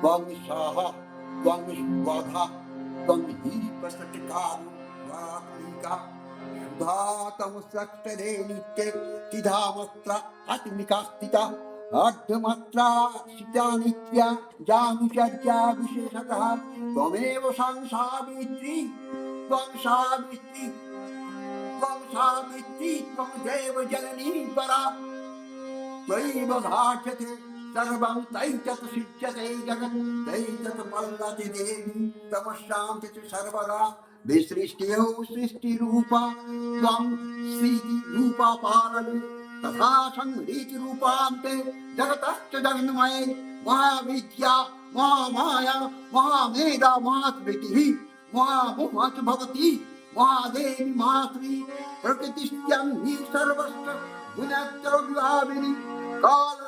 त्वं सः त्वं स्वधा त्वं हि प्रसटिकानु वाक्लिका सुधातमसक्तरे नित्ये तिधामत्र आत्मिका स्थिता अर्धमात्रा सीता नित्या जानुचर्या विशेषतः त्वमेव संसावित्री त्वं सावित्री त्वं सावित्री त्वं देव जननी परा त्वयैव भाषते सर्वं तैतत् सिच्यते जगत् तैतत् पल्लति देवी। तमशान्ति च सर्वदा विसृष्ट्यौ सृष्टिरूपा, त्वं स्थितिरूपा पालने तथा संहृतिरूपान्ते जगतश्च जगन्मये, महाविद्या, महामाया, महामेधा महास्मृतिः महामुहत् भवति, महादेवी महाश्री प्रकृतिस्त्यं हि सर्वस्य गुणत्रव्याविनि कालरात्रि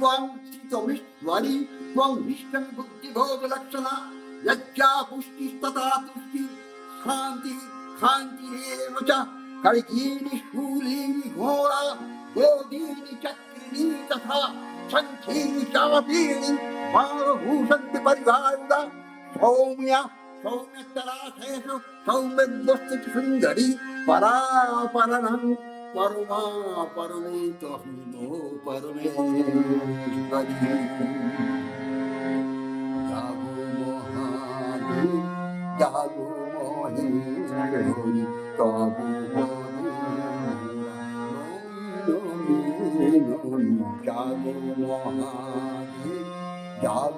त्वं स्थितमिश्वरि त्वं विष्णु बुद्धिभोगलक्षणा यज्ञा पुष्टिस्तथा तुष्टि शान्ति शान्तिरेव च कळकीनि शूलीनि घोरा गोदीनि चक्रिणी तथा शङ्खीनि चापीनि माभूषन्ति परिवारुदा सौम्या सौम्यतराशेषु सौम्यद्वस्तु सुन्दरी परापरणं পরমা পরমে তহিন পরমে। যাব মহানি যাব মহিনী তবু যাব মহানি যাব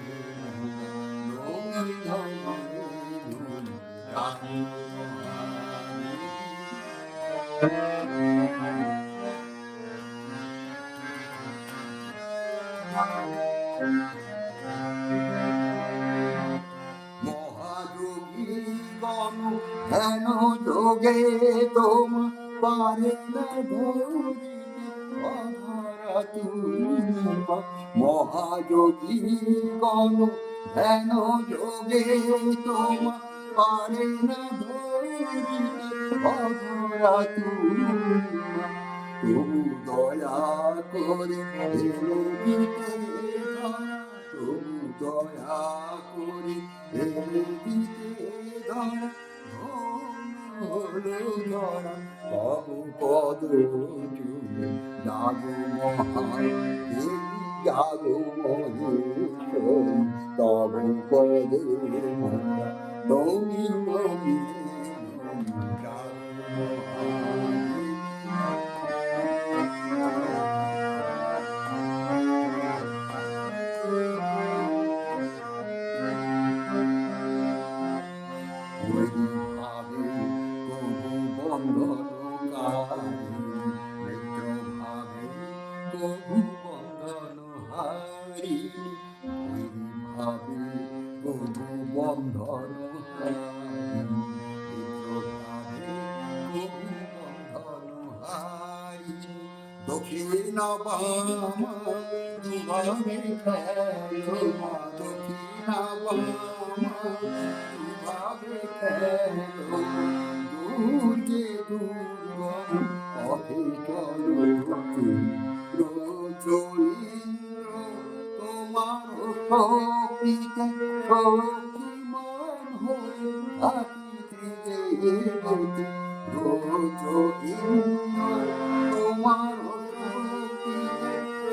মহাযোগী গণ হেন যোগে তোম পারে না মহাযোগী গণ হেন যোগে তোম পারে না অধরা তুমি তবু দয়া করে এলো দিতে তবু দয়া করে এলো দিতে ধরা হলো ধরা তবু পদ জাগো মহা জাগো মহেশ্বরী তবু পদে মোরা নমি নমি জাগো মহাদেব প্রভু বন্ধনহারি দক্ষিণ বামা দুভাবে খেলো মা দক্ষিণ বামা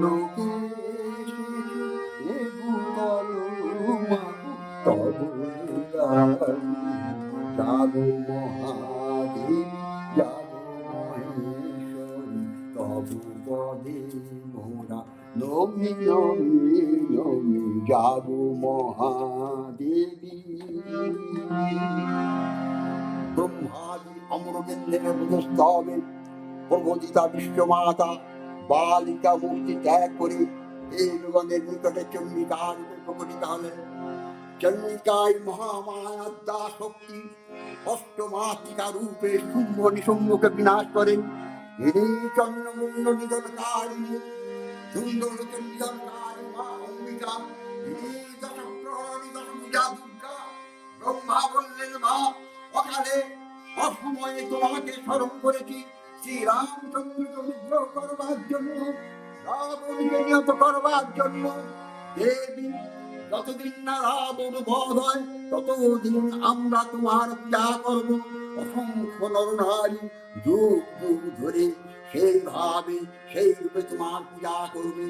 লোকে এসেছে এ ভূতল মাগো তব মহাদেবী জাগো মহেশ্বরী তব পদে মোরা নমি নমি ব্রহ্মাদি অমরকেন্দ্রের বুধস্তবে প্রবোধিতা বিশ্বমাতা, বালিকা মূর্তি ত্যাগ করে এই লোকদের নিকটে চন্ডিকা রূপে প্রকটিত হলেন। চন্ডিকায় মহামায়াদ্দা শক্তি অষ্টমাতৃকা রূপে শুম্ভ নিশুম্ভকে বিনাশ করেন। ইনি চন্দ্রমুণ্ড নিধন কারিণী সুন্দর নিধন কারী মা অম্বিকা ব্রহ্মা বললেন, মা, অকালে অসময়ে তোমাকে স্মরণ করেছি। শ্রীরামচন্দ্রকে বিদ্রোহ করবার জন্য রাবণকে নিহত করবার জন্য দেবী যতদিন না রাবণ বধ হয় ততদিন আমরা তোমার পূজা করব অসংখ্য নরনারী যুগ যুগ ধরে সেইভাবে সেই রূপে তোমার পূজা করবে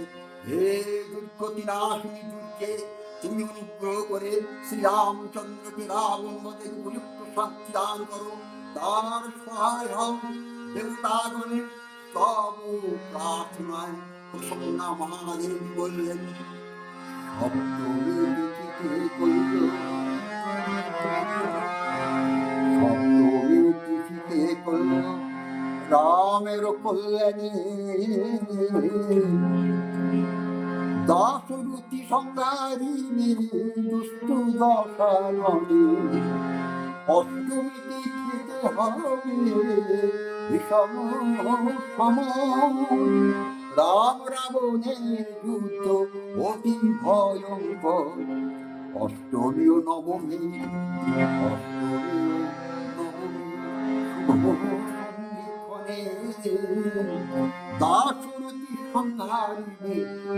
হে দুর্গতি নাশিনী দুর্গে তুমি অনুগ্রহ করে শ্রীরামচন্দ্রকে রাবণ বধের উপযুক্ত শান্তি দান করো তার সহায় হও দেবতাগণের তব প্রার্থনায় প্রসন্না মহাদেবী বললেন? রামের কল্যাণে দাসরুতি সংহারিণী দুষ্টু দশাননী অষ্টমী হবে। বিষম সম রাম রাবণের যুদ্ধ অতি ভয়ঙ্কর অষ্টমী নবমী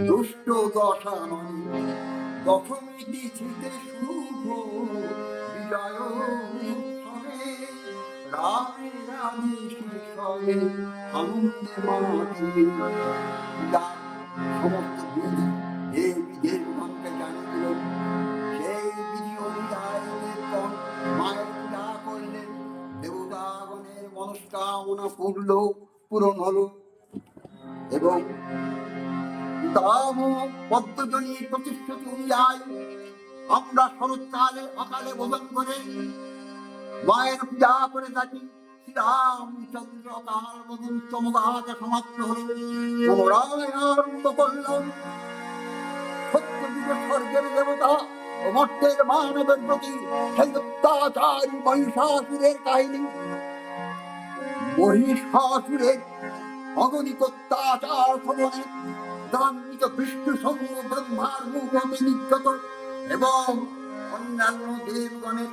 দুষ্ট দশাননী দশমী শুভ বিজয় রামের দেবতাগণের মনস্কামনা পূর্ণ, পূরণ হলো। এবং দাম পদ্মজনীর প্রতিশ্রুতি অনুযায়ী আমরা শরৎকালে অকালে বোধন করে মায়ের পূজা করে থাকি মহিষাসুরের অগণিত অত্যাচার ভবনে দান্বিত বিষ্ণু সঙ্গ ব্রহ্মার মুখ নির্গত এবং অন্যান্য দেবগণের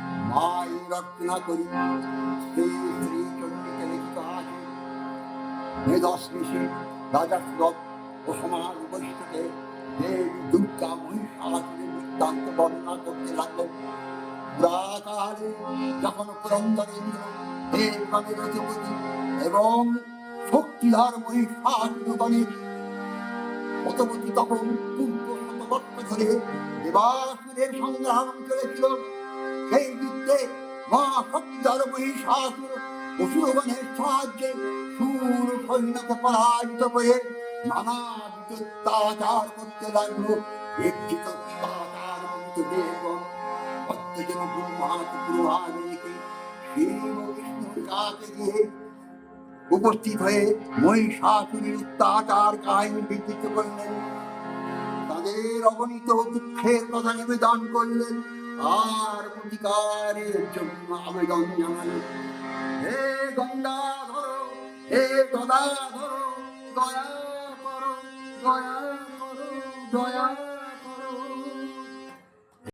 মায়ের রচনা করি শ্রী চন্দ্রকে লিখিত আছে মেধস্মিষী রাজা সুরত ও সমাজ দুর্গা বৃত্তান্ত বর্ণনা করতে লাগলেন যখন দেবগণের অধিপতি এবং শক্তিধর মহিষাসুরগণের তখন পূর্ব শতবর্ষ ধরে দেবাসুরের সংগ্রাম চলেছিল সেই করতে লাগল। উপস্থিত হয়ে মহিষাসুরের অত্যাচার কাহিনী বিবৃত করলেন। তাদের অগণিত দুঃখের কথা নিবেদন করলেন। আর অধিকারের জন্য আবেদন জানালেন হে গঙ্গাধর হে গদাধর দয়া করো দয়া করো দয়া